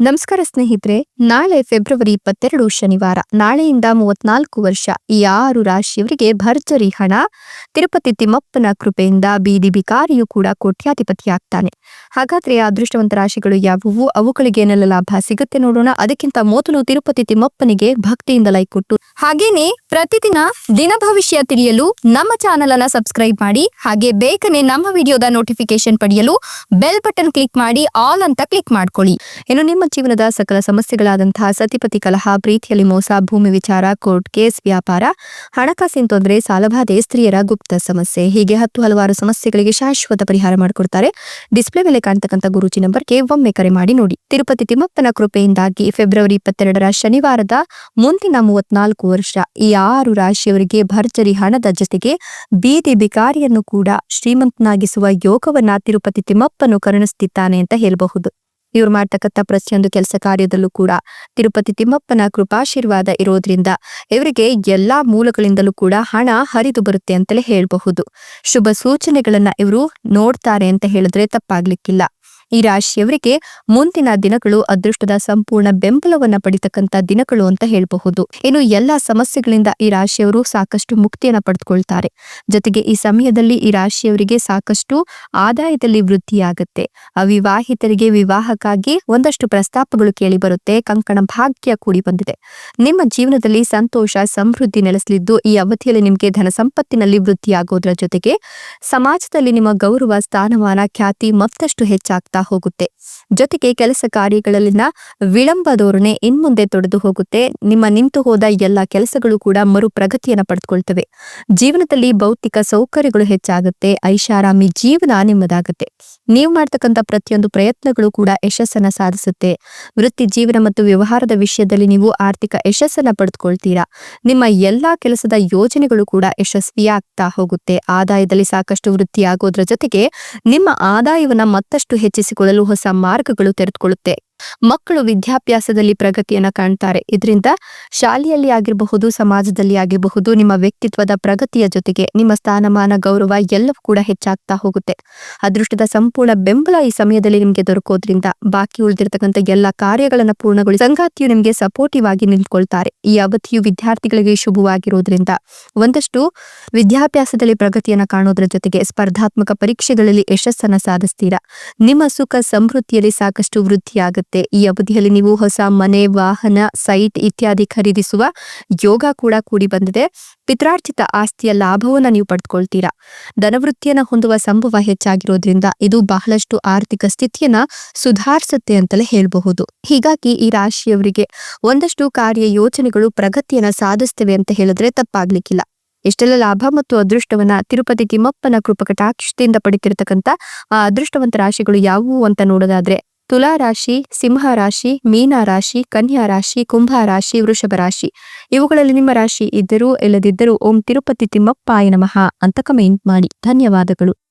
ನಮಸ್ಕಾರ ಸ್ನೇಹಿತರೆ, ನಾಳೆ ಫೆಬ್ರವರಿ ಇಪ್ಪತ್ತೆರಡು ಶನಿವಾರ, ನಾಳೆಯಿಂದ ಮೂವತ್ನಾಲ್ಕು ವರ್ಷ, ಈ ಆರು ರಾಶಿಯವರಿಗೆ ಭರ್ಜರಿ ಹಣ. ತಿರುಪತಿ ತಿಮ್ಮಪ್ಪನ ಕೃಪೆಯಿಂದ ಬೀದಿ ಬಿಕಾರಿಯು ಕೂಡ ಕೋಟ್ಯಾಧಿಪತಿಯಾಗ್ತಾನೆ. ಹಾಗಾದ್ರೆ ಆ ಅದೃಷ್ಟವಂತ ರಾಶಿಗಳು ಯಾವುವು? ಅವುಗಳಿಗೆ ಏನೆಲ್ಲ ಲಾಭ ಸಿಗುತ್ತೆ ನೋಡೋಣ. ಅದಕ್ಕಿಂತ ಮೊದಲು ತಿರುಪತಿ ತಿಮ್ಮಪ್ಪನಿಗೆ ಭಕ್ತಿಯಿಂದ ಲೈಕ್ ಕೊಟ್ಟು. ಹಾಗೇನೆ ಪ್ರತಿದಿನ ದಿನ ಭವಿಷ್ಯ ತಿಳಿಯಲು ನಮ್ಮ ಚಾನೆಲ್ ಅನ್ನ ಸಬ್ಸ್ಕ್ರೈಬ್ ಮಾಡಿ, ಹಾಗೆ ಬೇಗನೆ ನಮ್ಮ ವಿಡಿಯೋದ ನೋಟಿಫಿಕೇಶನ್ ಪಡೆಯಲು ಬೆಲ್ ಬಟನ್ ಕ್ಲಿಕ್ ಮಾಡಿ, ಆಲ್ ಅಂತ ಕ್ಲಿಕ್ ಮಾಡ್ಕೊಳ್ಳಿ. ಇನ್ನು ನಿಮ್ಮ ಜೀವನದ ಸಕಲ ಸಮಸ್ಯೆಗಳಾದಂತಹ ಸತಿಪತಿ ಕಲಹ, ಪ್ರೀತಿಯಲ್ಲಿ ಮೋಸ, ಭೂಮಿ ವಿಚಾರ, ಕೋರ್ಟ್ ಕೇಸ್, ವ್ಯಾಪಾರ, ಹಣಕಾಸಿನ ತೊಂದರೆ, ಸಾಲಬಾಧೆ, ಸ್ತ್ರೀಯರ ಗುಪ್ತ ಸಮಸ್ಯೆ, ಹೀಗೆ ಹತ್ತು ಹಲವಾರು ಸಮಸ್ಯೆಗಳಿಗೆ ಶಾಶ್ವತ ಪರಿಹಾರ ಮಾಡಿಕೊಡ್ತಾರೆ. ಡಿಸ್ಪ್ಲೇ ಮೇಲೆ ಕಾಣ್ತಕ್ಕಂಥ ಗುರುಜಿ ನಂಬರ್ಗೆ ಒಮ್ಮೆ ಕರೆ ಮಾಡಿ ನೋಡಿ. ತಿರುಪತಿ ತಿಮ್ಮಪ್ಪನ ಕೃಪೆಯಿಂದಾಗಿ ಫೆಬ್ರವರಿ ಇಪ್ಪತ್ತೆರಡರ ಶನಿವಾರದ ಮುಂದಿನ ಮೂವತ್ನಾಲ್ಕು ವರ್ಷ ಈ ಆರು ರಾಶಿಯವರಿಗೆ ಭರ್ಜರಿ ಹಣದ ಜೊತೆಗೆ ಬೀದಿ ಬಿಕಾರಿಯನ್ನು ಕೂಡ ಶ್ರೀಮಂತನಾಗಿಸುವ ಯೋಗವನ್ನ ತಿರುಪತಿ ತಿಮ್ಮಪ್ಪನು ಕರುಣಿಸುತ್ತಿದ್ದಾನೆ ಅಂತ ಹೇಳಬಹುದು. ಇವ್ರು ಮಾಡ್ತಕ್ಕಂಥ ಪ್ರತಿಯೊಂದು ಕೆಲಸ ಕಾರ್ಯದಲ್ಲೂ ಕೂಡ ತಿರುಪತಿ ತಿಮ್ಮಪ್ಪನ ಕೃಪಾಶೀರ್ವಾದ ಇರೋದ್ರಿಂದ ಇವರಿಗೆ ಎಲ್ಲಾ ಮೂಲಗಳಿಂದಲೂ ಕೂಡ ಹಣ ಹರಿದು ಬರುತ್ತೆ ಅಂತಲೇ ಹೇಳಬಹುದು. ಶುಭ ಸೂಚನೆಗಳನ್ನ ಇವರು ನೋಡ್ತಾರೆ ಅಂತ ಹೇಳಿದ್ರೆ ತಪ್ಪಾಗ್ಲಿಕ್ಕಿಲ್ಲ. ಈ ರಾಶಿಯವರಿಗೆ ಮುಂದಿನ ದಿನಗಳು ಅದೃಷ್ಟದ ಸಂಪೂರ್ಣ ಬೆಂಬಲವನ್ನ ಪಡಿತಕ್ಕಂತ ದಿನಗಳು ಅಂತ ಹೇಳಬಹುದು. ಇನ್ನು ಎಲ್ಲಾ ಸಮಸ್ಯೆಗಳಿಂದ ಈ ರಾಶಿಯವರು ಸಾಕಷ್ಟು ಮುಕ್ತಿಯನ್ನ ಪಡೆದುಕೊಳ್ತಾರೆ ಜೊತೆಗೆ ಈ ಸಮಯದಲ್ಲಿ ಈ ರಾಶಿಯವರಿಗೆ ಸಾಕಷ್ಟು ಆದಾಯದಲ್ಲಿ ವೃದ್ಧಿಯಾಗುತ್ತೆ. ಅವಿವಾಹಿತರಿಗೆ ವಿವಾಹಕ್ಕಾಗಿ ಒಂದಷ್ಟು ಪ್ರಸ್ತಾಪಗಳು ಕೇಳಿ ಬರುತ್ತೆ. ಕಂಕಣ ಭಾಗ್ಯ ಕೂಡಿ ಬಂದಿದೆ. ನಿಮ್ಮ ಜೀವನದಲ್ಲಿ ಸಂತೋಷ, ಸಮೃದ್ಧಿ ನೆಲೆಸಲಿದ್ದು ಈ ಅವಧಿಯಲ್ಲಿ ನಿಮಗೆ ಧನ ಸಂಪತ್ತಿನಲ್ಲಿ ವೃದ್ಧಿಯಾಗೋದ್ರ ಜೊತೆಗೆ ಸಮಾಜದಲ್ಲಿ ನಿಮ್ಮ ಗೌರವ, ಸ್ಥಾನಮಾನ, ಖ್ಯಾತಿ ಮತ್ತಷ್ಟು ಹೆಚ್ಚಾಗ್ತಾ ಹೋಗುತ್ತೆ. ಜೊತೆಗೆ ಕೆಲಸ ಕಾರ್ಯಗಳಲ್ಲಿನ ವಿಳಂಬ ಧೋರಣೆ ಇನ್ಮುಂದೆ ತೊಡೆದು ಹೋಗುತ್ತೆ. ನಿಮ್ಮ ನಿಂತು ಹೋದ ಎಲ್ಲ ಕೆಲಸಗಳು ಕೂಡ ಮರು ಪ್ರಗತಿಯನ್ನು ಪಡೆದುಕೊಳ್ತವೆ. ಜೀವನದಲ್ಲಿ ಭೌತಿಕ ಸೌಕರ್ಯಗಳು ಹೆಚ್ಚಾಗುತ್ತೆ. ಐಷಾರಾಮಿ ಜೀವನ ನಿಮ್ಮದಾಗುತ್ತೆ. ನೀವು ಮಾಡ್ತಕ್ಕಂಥ ಪ್ರತಿಯೊಂದು ಪ್ರಯತ್ನಗಳು ಕೂಡ ಯಶಸ್ಸನ್ನ ಸಾಧಿಸುತ್ತೆ. ವೃತ್ತಿ ಜೀವನ ಮತ್ತು ವ್ಯವಹಾರದ ವಿಷಯದಲ್ಲಿ ನೀವು ಆರ್ಥಿಕ ಯಶಸ್ಸನ್ನ ಪಡೆದುಕೊಳ್ತೀರಾ. ನಿಮ್ಮ ಎಲ್ಲಾ ಕೆಲಸದ ಯೋಜನೆಗಳು ಕೂಡ ಯಶಸ್ವಿಯಾಗ್ತಾ ಹೋಗುತ್ತೆ. ಆದಾಯದಲ್ಲಿ ಸಾಕಷ್ಟು ವೃದ್ಧಿಯಾಗೋದ್ರ ಜೊತೆಗೆ ನಿಮ್ಮ ಆದಾಯವನ್ನ ಮತ್ತಷ್ಟು ಹೆಚ್ಚಿಸಿಕೊಳ್ಳಲು ಹೊಸ ಮಾರ್ಗಗಳು ತೆರೆದುಕೊಳ್ಳುತ್ತೆ. ಮಕ್ಕಳು ವಿದ್ಯಾಭ್ಯಾಸದಲ್ಲಿ ಪ್ರಗತಿಯನ್ನ ಕಾಣ್ತಾರೆ. ಇದರಿಂದ ಶಾಲೆಯಲ್ಲಿ ಆಗಿರಬಹುದು, ಸಮಾಜದಲ್ಲಿ ಆಗಿರಬಹುದು, ನಿಮ್ಮ ವ್ಯಕ್ತಿತ್ವದ ಪ್ರಗತಿಯ ಜೊತೆಗೆ ನಿಮ್ಮ ಸ್ಥಾನಮಾನ, ಗೌರವ ಎಲ್ಲವೂ ಕೂಡ ಹೆಚ್ಚಾಗ್ತಾ ಹೋಗುತ್ತೆ. ಅದೃಷ್ಟದ ಸಂಪೂರ್ಣ ಬೆಂಬಲ ಈ ಸಮಯದಲ್ಲಿ ನಿಮಗೆ ದೊರಕೋದ್ರಿಂದ ಬಾಕಿ ಉಳಿದಿರತಕ್ಕಂಥ ಎಲ್ಲ ಕಾರ್ಯಗಳನ್ನು ಪೂರ್ಣಗೊಳಿಸಿ ಸಂಗಾತಿಯು ನಿಮಗೆ ಸಪೋರ್ಟಿವ್ ಆಗಿ ನಿಂತ್ಕೊಳ್ತಾರೆ. ಈ ಅವಧಿಯು ವಿದ್ಯಾರ್ಥಿಗಳಿಗೆ ಶುಭವಾಗಿರೋದ್ರಿಂದ ಒಂದಷ್ಟು ವಿದ್ಯಾಭ್ಯಾಸದಲ್ಲಿ ಪ್ರಗತಿಯನ್ನ ಕಾಣೋದ್ರ ಜೊತೆಗೆ ಸ್ಪರ್ಧಾತ್ಮಕ ಪರೀಕ್ಷೆಗಳಲ್ಲಿ ಯಶಸ್ಸನ್ನ ಸಾಧಿಸ್ತೀರಾ? ನಿಮ್ಮ ಸುಖ, ಸಮೃದ್ಧಿಯಲ್ಲಿ ಸಾಕಷ್ಟು ವೃದ್ಧಿಯಾಗುತ್ತೆ? ಈ ಅವಧಿಯಲ್ಲಿ ನೀವು ಹೊಸ ಮನೆ, ವಾಹನ, ಸೈಟ್ ಇತ್ಯಾದಿ ಖರೀದಿಸುವ ಯೋಗ ಕೂಡ ಕೂಡಿ ಬಂದಿದೆ. ಪಿತ್ರಾರ್ಜಿತ ಆಸ್ತಿಯ ಲಾಭವನ್ನ ನೀವು ಪಡೆದುಕೊಳ್ತೀರಾ ಧನವೃತ್ತಿಯನ್ನ ಹೊಂದುವ ಸಂಭವ ಹೆಚ್ಚಾಗಿರೋದ್ರಿಂದ ಇದು ಬಹಳಷ್ಟು ಆರ್ಥಿಕ ಸ್ಥಿತಿಯನ್ನ ಸುಧಾರಿಸುತ್ತೆ ಅಂತಲೇ ಹೇಳಬಹುದು. ಹೀಗಾಗಿ ಈ ರಾಶಿಯವರಿಗೆ ಒಂದಷ್ಟು ಕಾರ್ಯ ಯೋಜನೆಗಳು ಪ್ರಗತಿಯನ್ನ ಸಾಧಿಸ್ತವೆ ಅಂತ ಹೇಳಿದ್ರೆ ತಪ್ಪಾಗ್ಲಿಕ್ಕಿಲ್ಲ. ಎಷ್ಟೆಲ್ಲ ಲಾಭ ಮತ್ತು ಅದೃಷ್ಟವನ್ನ ತಿರುಪತಿ ತಿಮ್ಮಪ್ಪನ ಕೃಪಕಟಾಕ್ಷದಿಂದ ಪಡಿತಿರತಕ್ಕಂತ ಆ ಅದೃಷ್ಟವಂತ ರಾಶಿಗಳು ಯಾವುವು ಅಂತ ನೋಡೋದಾದ್ರೆ ತುಲಾ ರಾಶಿ, ಸಿಂಹ ರಾಶಿ, ಮೀನ ರಾಶಿ, ಕನ್ಯಾ ರಾಶಿ, ಕುಂಭ ರಾಶಿ, ವೃಷಭ ರಾಶಿ. ಇವುಗಳಲ್ಲಿ ನಿಮ್ಮ ರಾಶಿ ಇದ್ದರೂ, ಇಲ್ಲದಿದ್ದರೂ ಓಂ ತಿರುಪತಿ ತಿಮ್ಮಪ್ಪಾಯ ನಮಃ ಅಂತ ಕಮೆಂಟ್ ಮಾಡಿ. ಧನ್ಯವಾದಗಳು.